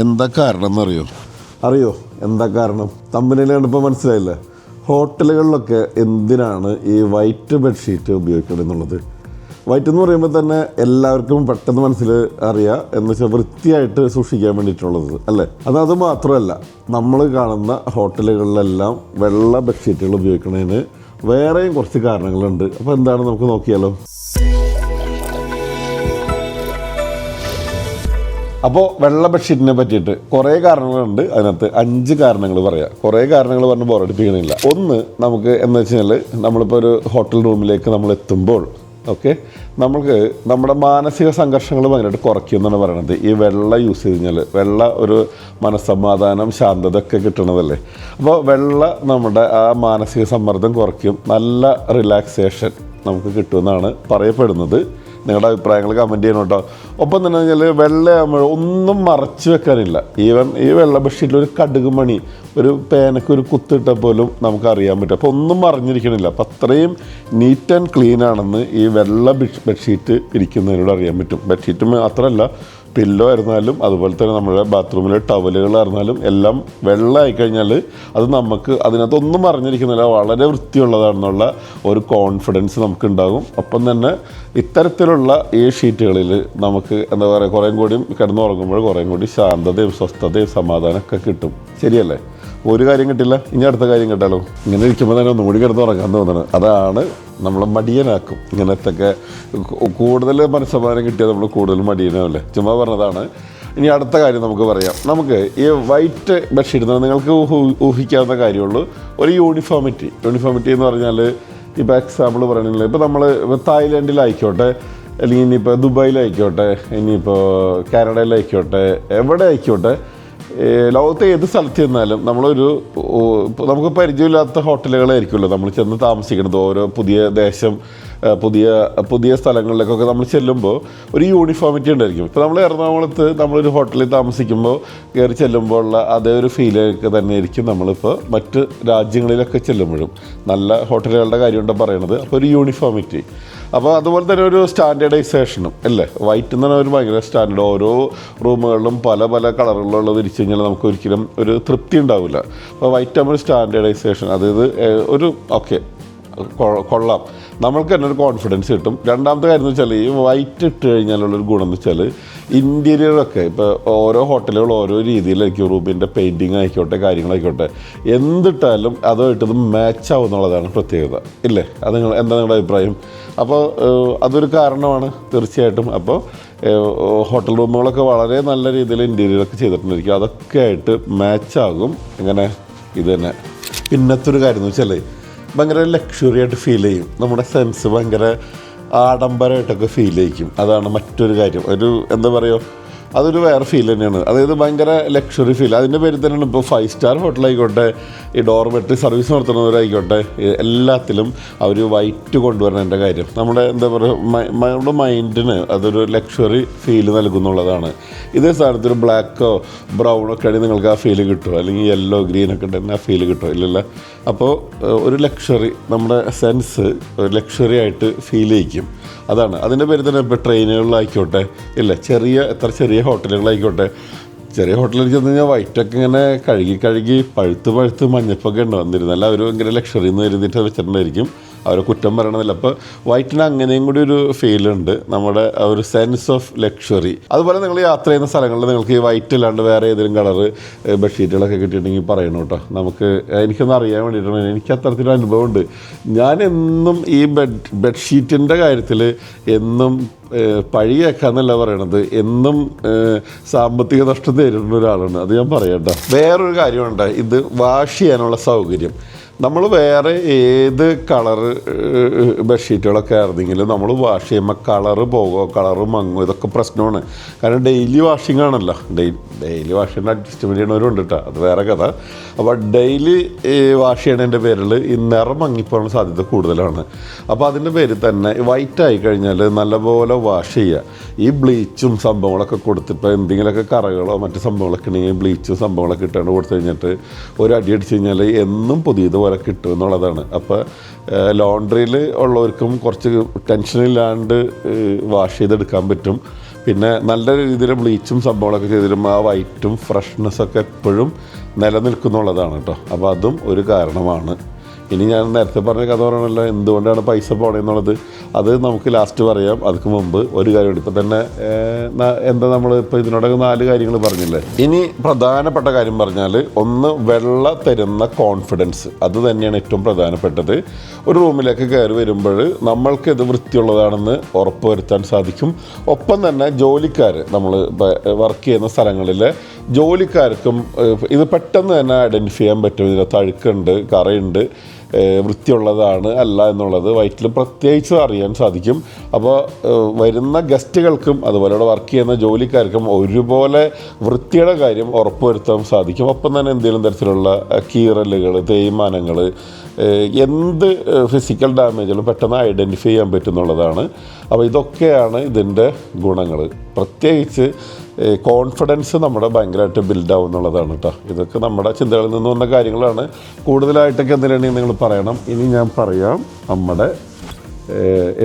എന്താ കാരണം എന്നറിയോ അറിയോ? എന്താ കാരണം? തമ്മിലാണ് കണ്ടപ്പോൾ മനസ്സിലായില്ല? ഹോട്ടലുകളിലൊക്കെ എന്തിനാണ് ഈ വൈറ്റ് ബെഡ്ഷീറ്റ് ഉപയോഗിക്കുന്നത് എന്നുള്ളത്? വൈറ്റ് എന്ന് പറയുമ്പോൾ തന്നെ എല്ലാവർക്കും പെട്ടെന്ന് മനസ്സിൽ അറിയാം എന്ന് വെച്ചാൽ വൃത്തിയായിട്ട് സൂക്ഷിക്കാൻ വേണ്ടിയിട്ടുള്ളത് അല്ലേ? അത് അത് മാത്രമല്ല നമ്മൾ കാണുന്ന ഹോട്ടലുകളിലെല്ലാം വെള്ള ബെഡ്ഷീറ്റുകൾ ഉപയോഗിക്കുന്നതിന് വേറെയും കുറച്ച് കാരണങ്ങളുണ്ട്. അപ്പോൾ എന്താണ് നമുക്ക് നോക്കിയാലോ? അപ്പോൾ വെള്ള പറ്റിയിട്ട് കുറേ കാരണങ്ങളുണ്ട് അതിനകത്ത് അഞ്ച് കാരണങ്ങൾ പറയാം. കുറേ കാരണങ്ങൾ പറഞ്ഞ് ബോറടിപ്പിക്കണില്ല ഒന്ന് നമുക്ക് എന്ന് വെച്ച് കഴിഞ്ഞാൽ നമ്മളിപ്പോൾ ഒരു ഹോട്ടൽ റൂമിലേക്ക് നമ്മൾ എത്തുമ്പോൾ ഓക്കെ നമ്മൾക്ക് നമ്മുടെ മാനസിക സംഘർഷങ്ങൾ ഭയങ്കരമായിട്ട് കുറയ്ക്കും എന്നാണ് പറയണത്. ഈ വെള്ള യൂസ് ചെയ്ത് കഴിഞ്ഞാൽ വെള്ള ഒരു മനസ്സമാധാനം ശാന്തത ഒക്കെ കിട്ടണതല്ലേ? അപ്പോൾ വെള്ള നമ്മുടെ ആ മാനസിക സമ്മർദ്ദം കുറയ്ക്കും. നല്ല റിലാക്സേഷൻ നമുക്ക് കിട്ടുമെന്നാണ് പറയപ്പെടുന്നത്. നിങ്ങളുടെ അഭിപ്രായങ്ങൾ കമന്റ് ചെയ്യണം കേട്ടോ ഒപ്പം തന്നെ വെച്ചാൽ വെള്ളയാകുമ്പോൾ ഒന്നും മറച്ചു വെക്കാനില്ല. ഈവൻ ഈ വെള്ള ബെഡ്ഷീറ്റിൽ ഒരു കടുക് മണി ഒരു പേനക്ക് ഒരു കുത്തിട്ട പോലും നമുക്ക് അറിയാൻ പറ്റും. അപ്പോൾ ഒന്നും മറിഞ്ഞിരിക്കണില്ല. അപ്പോൾ അത്രയും നീറ്റ് ആൻഡ് ക്ലീൻ ആണെന്ന് ഈ വെള്ള ബെഡ് ബെഡ്ഷീറ്റ് ഇരിക്കുന്നതിലൂടെ അറിയാൻ പറ്റും. ബെഡ്ഷീറ്റ് മാത്രമല്ല പില്ലോ ആയിരുന്നാലും അതുപോലെ തന്നെ നമ്മുടെ ബാത്റൂമിലെ ടവലുകളായിരുന്നാലും എല്ലാം വെള്ളമായി കഴിഞ്ഞാൽ അത് നമുക്ക് അതിനകത്തൊന്നും അറിഞ്ഞിരിക്കുന്നില്ല. വളരെ വൃത്തിയുള്ളതാണെന്നുള്ള ഒരു കോൺഫിഡൻസ് നമുക്കുണ്ടാകും. ഒപ്പം തന്നെ ഇത്തരത്തിലുള്ള ഈ ഷീറ്റുകളിൽ നമുക്ക് എന്താ പറയുക കുറേം കൂടിയും കിടന്നുറങ്ങുമ്പോൾ കുറേം കൂടി ശാന്തതയും സ്വസ്ഥതയും സമാധാനമൊക്കെ കിട്ടും. ശരിയല്ലേ? ഒരു കാര്യം കിട്ടില്ല ഇനി അടുത്ത കാര്യം കിട്ടാലോ? ഇങ്ങനെ ഇരിക്കുമ്പോൾ തന്നെ ഒന്നും കൂടി ഉറങ്ങാൻ തോന്നുന്നത് അതാണ് നമ്മളെ മടിയനാക്കും. ഇങ്ങനത്തൊക്കെ കൂടുതൽ മനസ്സമാനം കിട്ടിയാൽ നമ്മൾ കൂടുതൽ മടിയനാവില്ലേ? ചുമ്മാ പറഞ്ഞതാണ്. ഇനി അടുത്ത കാര്യം നമുക്ക് പറയാം. നമുക്ക് ഈ വൈറ്റ് ബെഡ്ഷീറ്റ് എന്ന് നിങ്ങൾക്ക് ഊഹ- ഊഹിക്കാവുന്ന കാര്യമുള്ളൂ. ഒരു യൂണിഫോമിറ്റി. യൂണിഫോമിറ്റി എന്ന് പറഞ്ഞാൽ ഇപ്പോൾ എക്സാമ്പിൾ പറയണില്ല? ഇപ്പോൾ നമ്മൾ തായ്ലൻഡിലായിക്കോട്ടെ അല്ലെങ്കിൽ ഇനിയിപ്പോൾ ദുബായിലായിക്കോട്ടെ ഇനിയിപ്പോൾ കാനഡയിലായിക്കോട്ടെ എവിടെ ആയിക്കോട്ടെ ലോകത്തെ ഏത് സ്ഥലത്ത് ചെന്നാലും നമ്മളൊരു നമുക്ക് പരിചയമില്ലാത്ത ഹോട്ടലുകളായിരിക്കുമല്ലോ. നമ്മൾ ചെന്ന് താമസിക്കുന്നത്. ഓരോ പുതിയ ദേശം പുതിയ പുതിയ സ്ഥലങ്ങളിലേക്കൊക്കെ നമ്മൾ ചെല്ലുമ്പോൾ ഒരു യൂണിഫോമിറ്റി ഉണ്ടായിരിക്കും. ഇപ്പോൾ നമ്മൾ എറണാകുളത്ത് നമ്മളൊരു ഹോട്ടലിൽ താമസിക്കുമ്പോൾ കയറി ചെല്ലുമ്പോൾ ഉള്ള അതേ ഒരു ഫീലൊക്കെ തന്നെ ആയിരിക്കും നമ്മളിപ്പോൾ മറ്റ് രാജ്യങ്ങളിലൊക്കെ ചെല്ലുമ്പോഴും. നല്ല ഹോട്ടലുകളുടെ കാര്യമുണ്ട് പറയണത്. അപ്പോൾ ഒരു യൂണിഫോമിറ്റി അപ്പോൾ അതുപോലെ തന്നെ ഒരു സ്റ്റാൻഡേർഡൈസേഷനും അല്ലേ? വൈറ്റ് എന്ന് പറഞ്ഞാൽ ഒരു ഭയങ്കര സ്റ്റാൻഡേർഡ് ഓരോ റൂമുകളിലും പല പല കളറുകളുള്ള തിരിച്ചു കഴിഞ്ഞാൽ നമുക്ക് ഒരിക്കലും ഒരു തൃപ്തി ഉണ്ടാവില്ല. അപ്പോൾ വൈറ്റ് ആകുമ്പോൾ സ്റ്റാൻഡേർഡൈസേഷൻ അതായത് ഒരു ഓക്കെ കൊള്ളാം. നമ്മൾക്ക് തന്നെ ഒരു കോൺഫിഡൻസ് കിട്ടും. രണ്ടാമത്തെ കാര്യം എന്ന് വെച്ചാൽ ഈ വൈറ്റ് ഇട്ട് കഴിഞ്ഞാലുള്ളൊരു ഗുണം എന്ന് വെച്ചാൽ ഇന്റീരിയറൊക്കെ ഇപ്പോൾ ഓരോ ഹോട്ടലുകൾ ഓരോ രീതിയിലായിരിക്കും റൂമിന്റെ പെയിന്റിങ് ആയിക്കോട്ടെ കാര്യങ്ങളായിക്കോട്ടെ. എന്തിട്ടാലും അതുമായിട്ട് ഇത് മാച്ച് ആവും എന്നുള്ളതാണ് പ്രത്യേകത. ഇല്ലേ? അത് നിങ്ങൾ എന്താ നിങ്ങളുടെ അഭിപ്രായം? അപ്പോൾ അതൊരു കാരണമാണ് തീർച്ചയായിട്ടും. അപ്പോൾ ഹോട്ടൽ റൂമുകളൊക്കെ വളരെ നല്ല രീതിയിൽ ഇന്റീരിയറൊക്കെ ചെയ്തിട്ടുണ്ടായിരിക്കും. അതൊക്കെ ആയിട്ട് മാച്ചാകും ഇങ്ങനെ ഇത് തന്നെ. പിന്നത്തെ ഒരു കാര്യം എന്ന് വെച്ചാൽ ഭയങ്കര ലക്ഷറി ആയിട്ട് ഫീൽ ചെയ്യും. നമ്മുടെ സെൻസ് ഭയങ്കര ആഡംബരമായിട്ടൊക്കെ ഫീൽ ചെയ്യിക്കും. അതാണ് മറ്റൊരു കാര്യം. ഒരു എന്താ പറയുക അതൊരു വേറെ ഫീൽ തന്നെയാണ്. അതായത് ഭയങ്കര ലക്ഷറി ഫീൽ അതിന്റെ പേരിൽ തന്നെയാണ് ഇപ്പോൾ ഫൈവ് സ്റ്റാർ ഹോട്ടലായിക്കോട്ടെ ഈ ഡോർമെട്രി സർവീസ് നടത്തുന്നവരായിക്കോട്ടെ എല്ലാത്തിലും അവർ വൈറ്റ് കൊണ്ടുവരണതിന്റെ കാര്യം. നമ്മുടെ എന്താ പറയുക നമ്മുടെ മൈൻഡിന് അതൊരു ലക്ഷറി ഫീൽ നൽകുന്നുള്ളതാണ്. ഇതേ സ്ഥാനത്ത് ഒരു ബ്ലാക്കോ ബ്രൗണോ ഒക്കെ ആണെങ്കിൽ നിങ്ങൾക്ക് ആ ഫീൽ കിട്ടുമോ അല്ലെങ്കിൽ യെല്ലോ ഗ്രീനൊക്കെ ഉണ്ടെങ്കിൽ ആ ഫീൽ കിട്ടുമോ ഇല്ലല്ല. അപ്പോൾ ഒരു ലക്ഷറി നമ്മുടെ സെൻസ് ഒരു ലക്ഷറി ആയിട്ട് ഫീൽ ചെയ്യിക്കും. അതാണ്. അതിന്റെ പേര് തന്നെ ഇപ്പോൾ ട്രെയിനുകളിലായിക്കോട്ടെ ഇല്ല ചെറിയ എത്ര ചെറിയ ഹോട്ടലുകളായിക്കോട്ടെ. ചെറിയ ഹോട്ടലിൽ ചെന്ന് കഴിഞ്ഞാൽ വൈറ്റൊക്കെ ഇങ്ങനെ കഴുകി കഴുകി പഴുത്ത് പഴുത്ത് മഞ്ഞപ്പൊക്കെ ഉണ്ട് വന്നിരുന്നല്ല അവർ ഭയങ്കര ലക്ഷറി എന്ന് കരുതിയിട്ട് വെച്ചിട്ടുണ്ടായിരിക്കും. അവരെ കുറ്റം പറയണമെന്നില്ല അപ്പോൾ വൈറ്റിന് അങ്ങനെയും കൂടി ഒരു ഫീൽ ഉണ്ട്. നമ്മുടെ ആ ഒരു സെൻസ് ഓഫ് ലക്ഷറി അതുപോലെ നിങ്ങൾ യാത്ര ചെയ്യുന്ന സ്ഥലങ്ങളിൽ നിങ്ങൾക്ക് ഈ വൈറ്റ് അല്ലാണ്ട് വേറെ ഏതെങ്കിലും കളറ് ബെഡ്ഷീറ്റുകളൊക്കെ കിട്ടിയിട്ടുണ്ടെങ്കിൽ പറയണം കേട്ടോ. നമുക്ക് എനിക്കൊന്ന് അറിയാൻ വേണ്ടിയിട്ടാണ്. എനിക്ക് അത്തരത്തിലൊരു അനുഭവമുണ്ട്. ഞാൻ എന്നും ഈ ബെഡ് ബെഡ്ഷീറ്റിന്റെ കാര്യത്തിൽ എന്നും ഏഹ്, പഴി കേൾക്കാന്നല്ല പറയണത്. എന്നും സാമ്പത്തിക നഷ്ടം നേരിടുന്ന ഒരാളാണ്. അത് ഞാൻ പറയട്ടോ വേറൊരു കാര്യമുണ്ട്. ഇത് വാഷ് ചെയ്യാനുള്ള സൗകര്യം. നമ്മൾ വേറെ ഏത് കളറ് ബെഡ്ഷീറ്റുകളൊക്കെ ആയിരുന്നെങ്കിലും നമ്മൾ വാഷ് ചെയ്യുമ്പോൾ കളറ് പോകുമോ കളറ് മങ്ങുമോ ഇതൊക്കെ പ്രശ്നമാണ്. കാരണം ഡെയിലി വാഷിംഗ് ആണല്ലോ. ഡെയിലി ഡെയിലി വാഷ് ചെയ്യുന്ന അഡ്ജസ്റ്റ്മെന്റ് ചെയ്യണവരുണ്ട് കേട്ടോ അത് വേറെ കഥ. അപ്പോൾ ഡെയിലി വാഷ് ചെയ്യണതിന്റെ പേരിൽ ഈ നിറം മങ്ങിപ്പോകാനുള്ള സാധ്യത കൂടുതലാണ്. അപ്പോൾ അതിന്റെ പേരിൽ തന്നെ വൈറ്റ് ആയി കഴിഞ്ഞാൽ നല്ലപോലെ വാഷ് ചെയ്യുക ഈ ബ്ലീച്ചും സംഭവങ്ങളൊക്കെ കൊടുത്തിപ്പോൾ എന്തെങ്കിലുമൊക്കെ കറകളോ മറ്റ് സംഭവങ്ങളൊക്കെ ഉണ്ടെങ്കിൽ ബ്ലീച്ചും സംഭവങ്ങളൊക്കെ ഇട്ടാണ്ട് കൊടുത്തു കഴിഞ്ഞിട്ട് ഒരു അടി അടിച്ച് കഴിഞ്ഞാൽ എന്നും പുതിയതുപോലെ കിട്ടും എന്നുള്ളതാണ്. അപ്പോൾ ലോണ്ട്രിയിൽ ഉള്ളവർക്കും കുറച്ച് ടെൻഷനില്ലാണ്ട് വാഷ് ചെയ്തെടുക്കാൻ പറ്റും. പിന്നെ നല്ല രീതിയിൽ ബ്ലീച്ചും സംഭവങ്ങളൊക്കെ ചെയ്തിട്ടും ആ വൈറ്റും ഫ്രഷ്നെസ്സൊക്കെ എപ്പോഴും നിലനിൽക്കുന്നുള്ളതാണ് കേട്ടോ. അപ്പോൾ അതും ഒരു കാരണമാണ്. ഇനി ഞാൻ നേരത്തെ പറഞ്ഞ കഥ പറയണല്ലോ എന്തുകൊണ്ടാണ് പൈസ പോണേന്നുള്ളത്. അത് നമുക്ക് ലാസ്റ്റ് പറയാം. അതുക്ക് മുമ്പ് ഒരു കാര്യം ഇപ്പം തന്നെ എന്താ നമ്മൾ ഇപ്പോൾ ഇതിനോടൊക്കെ നാല് കാര്യങ്ങൾ പറഞ്ഞില്ലേ? ഇനി പ്രധാനപ്പെട്ട കാര്യം പറഞ്ഞാൽ ഒന്ന് വെള്ള തരുന്ന കോൺഫിഡൻസ് അത് തന്നെയാണ് ഏറ്റവും പ്രധാനപ്പെട്ടത്. ഒരു റൂമിലേക്ക് കയറി വരുമ്പോൾ നമ്മൾക്ക് ഇത് വൃത്തിയുള്ളതാണെന്ന് ഉറപ്പുവരുത്താൻ സാധിക്കും. ഒപ്പം തന്നെ ജോലിക്കാർ നമ്മൾ വർക്ക് ചെയ്യുന്ന സ്ഥലങ്ങളിൽ ജോലിക്കാർക്കും ഇത് പെട്ടെന്ന് തന്നെ ഐഡന്റിഫൈ ചെയ്യാൻ പറ്റും. ഇതിനകത്ത് അഴുക്കുണ്ട് കറയുണ്ട്. വൃത്തിയുള്ളതാണ് അല്ല എന്നുള്ളത് വയറ്റിൽ പ്രത്യേകിച്ച് അറിയാൻ സാധിക്കും. അപ്പോൾ വരുന്ന ഗസ്റ്റുകൾക്കും അതുപോലെ ഇവിടെ വർക്ക് ചെയ്യുന്ന ജോലിക്കാർക്കും ഒരുപോലെ വൃത്തിയുടെ കാര്യം ഉറപ്പുവരുത്താൻ സാധിക്കും. ഒപ്പം തന്നെ എന്തെങ്കിലും തരത്തിലുള്ള കീറലുകൾ തേയ്മാനങ്ങൾ എന്ത് ഫിസിക്കൽ ഡാമേജുകളും പെട്ടെന്ന് ഐഡന്റിഫൈ ചെയ്യാൻ പറ്റുന്നുള്ളതാണ്. അപ്പോൾ ഇതൊക്കെയാണ് ഇതിന്റെ ഗുണങ്ങൾ പ്രത്യേകിച്ച് കോൺഫിഡൻസ് നമ്മുടെ ഭയങ്കരമായിട്ട് ബിൽഡാവും എന്നുള്ളതാണ് കേട്ടോ ഇതൊക്കെ നമ്മുടെ ചിന്തകളിൽ നിന്ന് വന്ന കാര്യങ്ങളാണ്. കൂടുതലായിട്ടൊക്കെ എന്തിനാണെങ്കിൽ നിങ്ങൾ പറയണം? ഇനി ഞാൻ പറയാം നമ്മുടെ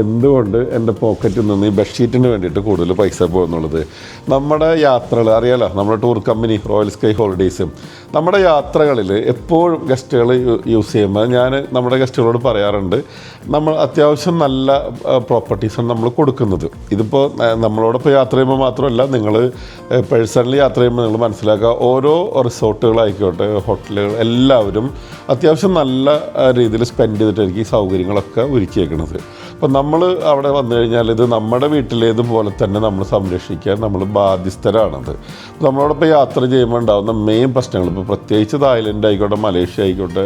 എന്തുകൊണ്ട് എന്റെ പോക്കറ്റിൽ നിന്ന് ഈ ബെഡ്ഷീറ്റിന് വേണ്ടിയിട്ട് കൂടുതൽ പൈസ പോകുന്നുള്ളത്. നമ്മുടെ യാത്രകൾ അറിയാലോ? നമ്മുടെ ടൂർ കമ്പനി റോയൽ സ്കൈ ഹോളിഡേയ്സും നമ്മുടെ യാത്രകളിൽ എപ്പോഴും ഗസ്റ്റുകൾ യൂസ് ചെയ്യുമ്പോൾ ഞാൻ നമ്മുടെ ഗസ്റ്റുകളോട് പറയാറുണ്ട് നമ്മൾ അത്യാവശ്യം നല്ല പ്രോപ്പർട്ടീസാണ് നമ്മൾ കൊടുക്കുന്നത്. ഇതിപ്പോൾ നമ്മളോടൊപ്പം യാത്ര ചെയ്യുമ്പോൾ മാത്രമല്ല നിങ്ങൾ പേഴ്സണലി യാത്ര ചെയ്യുമ്പോൾ നിങ്ങൾ മനസ്സിലാക്കുക ഓരോ റിസോർട്ടുകളായിക്കോട്ടെ ഹോട്ടലുകൾ എല്ലാവരും അത്യാവശ്യം നല്ല രീതിയിൽ സ്പെൻഡ് ചെയ്തിട്ടായിരിക്കും ഈ സൗകര്യങ്ങളൊക്കെ ഒരുക്കിയേക്കുന്നത് അപ്പം നമ്മൾ അവിടെ വന്നു കഴിഞ്ഞാൽ ഇത് നമ്മുടെ വീട്ടിലേതുപോലെ തന്നെ നമ്മൾ സംരക്ഷിക്കാൻ നമ്മൾ ബാധ്യസ്ഥരാണത്. നമ്മളോടൊപ്പം യാത്ര ചെയ്യുമ്പോൾ ഉണ്ടാകുന്ന മെയിൻ പ്രശ്നങ്ങൾ ഇപ്പോൾ പ്രത്യേകിച്ച് തായ്ലൻഡ് ആയിക്കോട്ടെ മലേഷ്യ ആയിക്കോട്ടെ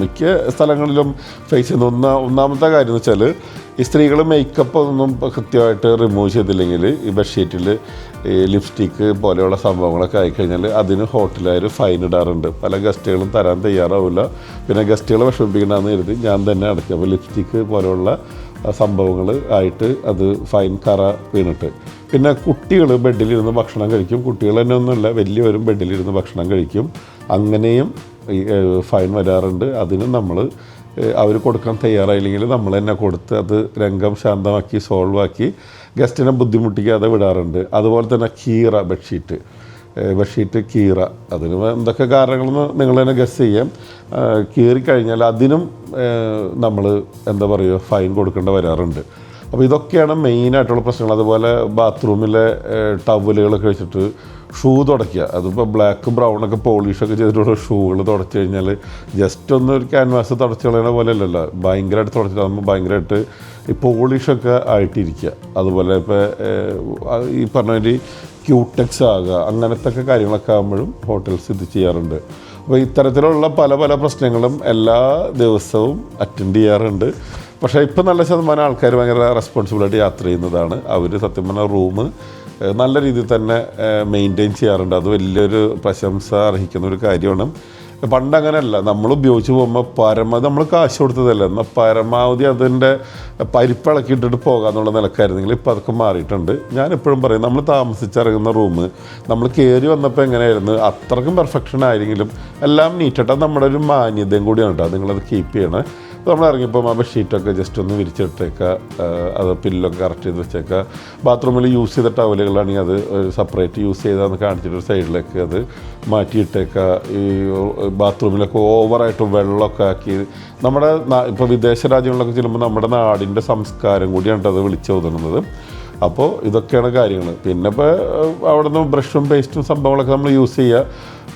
മിക്ക സ്ഥലങ്ങളിലും ഫേസ് ചെയ്യുന്ന ഒന്നാ ഒന്നാമത്തെ കാര്യം എന്ന് വെച്ചാൽ ഈ സ്ത്രീകൾ മേക്കപ്പ് ഒന്നും കൃത്യമായിട്ട് റിമൂവ് ചെയ്തില്ലെങ്കിൽ ഈ ബെഡ്ഷീറ്റിൽ ഈ ലിപ്സ്റ്റിക്ക് പോലെയുള്ള സംഭവങ്ങളൊക്കെ ആയിക്കഴിഞ്ഞാൽ അതിന് ഹോട്ടലുകാർ ഫൈൻ ഇടാറുണ്ട്. പല ഗസ്റ്റുകളും തരാൻ തയ്യാറാവില്ല പിന്നെ ഗസ്റ്റുകളെ വിഷമിപ്പിക്കണമെന്ന് കരുതി ഞാൻ തന്നെ അടയ്ക്കും. അപ്പോൾ ലിപ്സ്റ്റിക്ക് പോലെയുള്ള സംഭവങ്ങൾ ആയിട്ട് അത് ഫൈൻ കറ വീണിട്ട്. പിന്നെ കുട്ടികൾ ബെഡിലിരുന്ന് ഭക്ഷണം കഴിക്കും. കുട്ടികൾ തന്നെ ഒന്നുമില്ല വലിയവരും ബെഡിലിരുന്ന് ഭക്ഷണം കഴിക്കും. അങ്ങനെയും ഫൈൻ വരാറുണ്ട്. അതിന് നമ്മൾ അവർ കൊടുക്കാൻ തയ്യാറായില്ലെങ്കിൽ നമ്മൾ തന്നെ കൊടുത്ത് അത് രംഗം ശാന്തമാക്കി സോൾവ് ആക്കി ഗസ്റ്റിനെ ബുദ്ധിമുട്ടിക്കാതെ വിടാറുണ്ട്. അതുപോലെ തന്നെ കീറ ബെഡ്ഷീറ്റ്. ബെഡ്ഷീറ്റ് കീറ. അതിന് എന്തൊക്കെ കാരണങ്ങളെന്ന് നിങ്ങൾ തന്നെ ഗസ് ചെയ്യാം. കീറിക്കഴിഞ്ഞാൽ അതിനും നമ്മൾ എന്താ പറയുക ഫൈൻ കൊടുക്കേണ്ട വരാറുണ്ട്. അപ്പോൾ ഇതൊക്കെയാണ് മെയിനായിട്ടുള്ള പ്രശ്നങ്ങൾ. അതുപോലെ ബാത്റൂമിലെ ടവലുകളൊക്കെ വെച്ചിട്ട് ഷൂ തുടയ്ക്കുക. അതിപ്പോൾ ബ്ലാക്ക് ബ്രൗൺ ഒക്കെ പോളിഷൊക്കെ ചെയ്തിട്ടുള്ള ഷൂകൾ തുടച്ചു കഴിഞ്ഞാൽ ജസ്റ്റ് ഒന്ന് ഒരു ക്യാൻവാസ് തുടച്ചു കളയണ പോലെ അല്ലല്ലോ. ഭയങ്കരമായിട്ട് തുടച്ചിട്ട് നമ്മൾ ഭയങ്കരമായിട്ട് ഈ പോളിഷൊക്കെ ആയിട്ടിരിക്കുക. അതുപോലെ ഇപ്പോൾ ഈ പറഞ്ഞ മാതിരി ക്യൂടെക്സ് ആകുക അങ്ങനത്തെ ഒക്കെ കാര്യങ്ങളൊക്കെ ആകുമ്പോഴും ഹോട്ടൽസ് ഇത് ചെയ്യാറുണ്ട്. അപ്പോൾ ഇത്തരത്തിലുള്ള പല പല പ്രശ്നങ്ങളും എല്ലാ ദിവസവും അറ്റൻഡ് ചെയ്യാറുണ്ട്. പക്ഷേ ഇപ്പം നല്ല ശതമാനം ആൾക്കാർ ഭയങ്കര റെസ്പോൺസിബിളായിട്ട് യാത്ര ചെയ്യുന്നതാണ്. അവർ സത്യം പറഞ്ഞാൽ റൂം നല്ല രീതിയിൽ തന്നെ മെയിന്റെയിൻ ചെയ്യാറുണ്ട്. അത് വലിയൊരു പ്രശംസ അർഹിക്കുന്ന ഒരു കാര്യമാണ്. പണ്ട് അങ്ങനെയല്ല. നമ്മൾ ഉപയോഗിച്ച് പോകുമ്പോൾ പരമാവധി നമ്മൾ കാശ് കൊടുത്തതല്ല. എന്നാൽ പരമാവധി അതിന്റെ പരിപ്പിളക്കി ഇട്ടിട്ട് പോകാന്നുള്ള നിലക്കായിരുന്നെങ്കിൽ ഇപ്പോൾ അതൊക്കെ മാറിയിട്ടുണ്ട്. ഞാൻ എപ്പോഴും പറയും നമ്മൾ താമസിച്ചിറങ്ങുന്ന റൂം നമ്മൾ കയറി വന്നപ്പോൾ എങ്ങനെയായിരുന്നു? അത്രക്കും പെർഫെക്ഷൻ ആയിരുന്നെങ്കിലും എല്ലാം നീറ്റായിട്ട് നമ്മുടെ ഒരു മാന്യതയും കൂടിയാണ് കേട്ടോ നിങ്ങളത് കീപ്പ് ചെയ്യണേ. നമ്മൾ ഇറങ്ങിയപ്പോൾ ആ ഷീറ്റൊക്കെ ജസ്റ്റ് ഒന്ന് വിരിച്ചിട്ടേക്കുക അത് പില്ലൊക്കെ കറക്റ്റ് ചെയ്ത് വെച്ചേക്കുക ബാത്റൂമിൽ യൂസ് ചെയ്ത ടവലുകളാണെങ്കിൽ അത് സെപ്പറേറ്റ് യൂസ് ചെയ്താന്ന് കാണിച്ചിട്ട് ഒരു സൈഡിലേക്ക് അത് മാറ്റിയിട്ടേക്കുക ഈ ബാത്റൂമിലൊക്കെ ഓവറായിട്ട് വെള്ളമൊക്കെ ആക്കി. നമ്മുടെ ഇപ്പോൾ വിദേശ രാജ്യങ്ങളിലൊക്കെ ചെല്ലുമ്പോൾ നമ്മുടെ നാടിന്റെ സംസ്കാരം കൂടിയാണ് അത് വിളിച്ചോതുന്നത്. അപ്പോൾ ഇതൊക്കെയാണ് കാര്യങ്ങൾ പിന്നെ ഇപ്പോൾ അവിടെ നിന്ന് ബ്രഷും പേസ്റ്റും സംഭവങ്ങളൊക്കെ നമ്മൾ യൂസ് ചെയ്യുക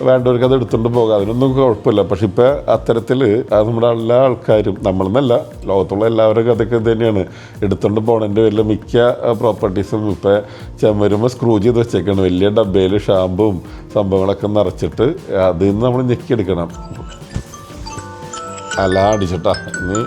വേണ്ടവർക്ക് അത് എടുത്തുകൊണ്ട് പോകാം. അതിനൊന്നും കുഴപ്പമില്ല. പക്ഷെ ഇപ്പോൾ അത്തരത്തിൽ അത് നമ്മുടെ എല്ലാ ആൾക്കാരും നമ്മളെന്നല്ല ലോകത്തുള്ള എല്ലാവരും അതൊക്കെ ഇത് തന്നെയാണ്. എടുത്തുകൊണ്ട് പോകണതിന്റെ വലിയ മിക്ക പ്രോപ്പർട്ടീസും ഇപ്പോൾ ചെമ്മരുമ്പോൾ സ്ക്രൂ ചെയ്ത് വെച്ചേക്കാണ്. വലിയ ഡബയിൽ ഷാമ്പും സംഭവങ്ങളൊക്കെ നിറച്ചിട്ട് അതിൽ നിന്ന് നമ്മൾ ഞെക്കിയെടുക്കണം. അല്ല അടിച്ചിട്ടാ. ഇനി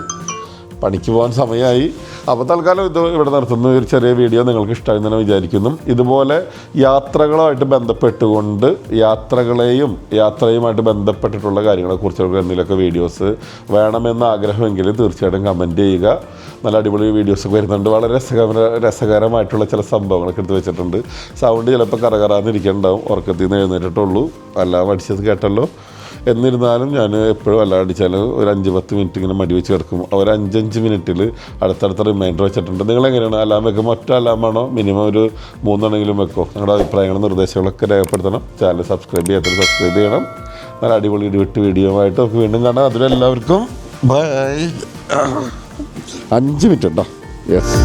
പണിക്ക് പോകാൻ സമയമായി അപ്പോൾ തൽക്കാലം ഇത് ഇവിടെ നടത്തുന്ന ഒരു ചെറിയ വീഡിയോ നിങ്ങൾക്ക് ഇഷ്ടമായി തന്നെ വിചാരിക്കുന്നു. ഇതുപോലെ യാത്രകളുമായിട്ട് ബന്ധപ്പെട്ടുകൊണ്ട് യാത്രകളെയും യാത്രയുമായിട്ട് ബന്ധപ്പെട്ടിട്ടുള്ള കാര്യങ്ങളെക്കുറിച്ചൊക്കെ എന്തെങ്കിലുമൊക്കെ വീഡിയോസ് വേണമെന്ന് ആഗ്രഹമെങ്കിൽ തീർച്ചയായിട്ടും കമന്റ് ചെയ്യുക. നല്ല അടിപൊളി വീഡിയോസ് വരുന്നുണ്ട്. വളരെ രസകര രസകരമായിട്ടുള്ള ചില സംഭവങ്ങളൊക്കെ എടുത്ത് വെച്ചിട്ടുണ്ട്. സൗണ്ട് ചിലപ്പോൾ കറകറാന്നിരിക്കുന്നുണ്ടാവും ഉറക്കത്തിൽ നിന്ന് എഴുന്നേറ്റിട്ടുള്ളൂ. അല്ല പഠിച്ചത് കേട്ടല്ലോ. എന്നിരുന്നാലും ഞാൻ എപ്പോഴും വല്ല ഒരു അഞ്ച് പത്ത് മിനിറ്റ് ഇങ്ങനെ മടി വെച്ച് കിടക്കും. ഒരു അഞ്ചഞ്ച് മിനിറ്റിൽ അടുത്തടുത്ത റിമൈൻഡർ വെച്ചിട്ടുണ്ട്. നിങ്ങൾ എങ്ങനെയാണ് അലാം വെക്കുമ്പോൾ ഒറ്റ അലാമാണോ മിനിമം ഒരു മൂന്നെണ്ണെങ്കിലും വെക്കോ? നിങ്ങളുടെ അഭിപ്രായങ്ങളും നിർദ്ദേശങ്ങളൊക്കെ രേഖപ്പെടുത്തണം. ചാനൽ സബ്സ്ക്രൈബ് ചെയ്യാത്തവർ സബ്സ്ക്രൈബ് ചെയ്യണം. നല്ല അടിപൊളി ഇടിവിട്ട് വീഡിയോ ആയിട്ട് നമുക്ക് വീണ്ടും കാണാം. അതിലെല്ലാവർക്കും ബൈ അഞ്ച് മിനിറ്റ് ഉണ്ടോ? യെസ്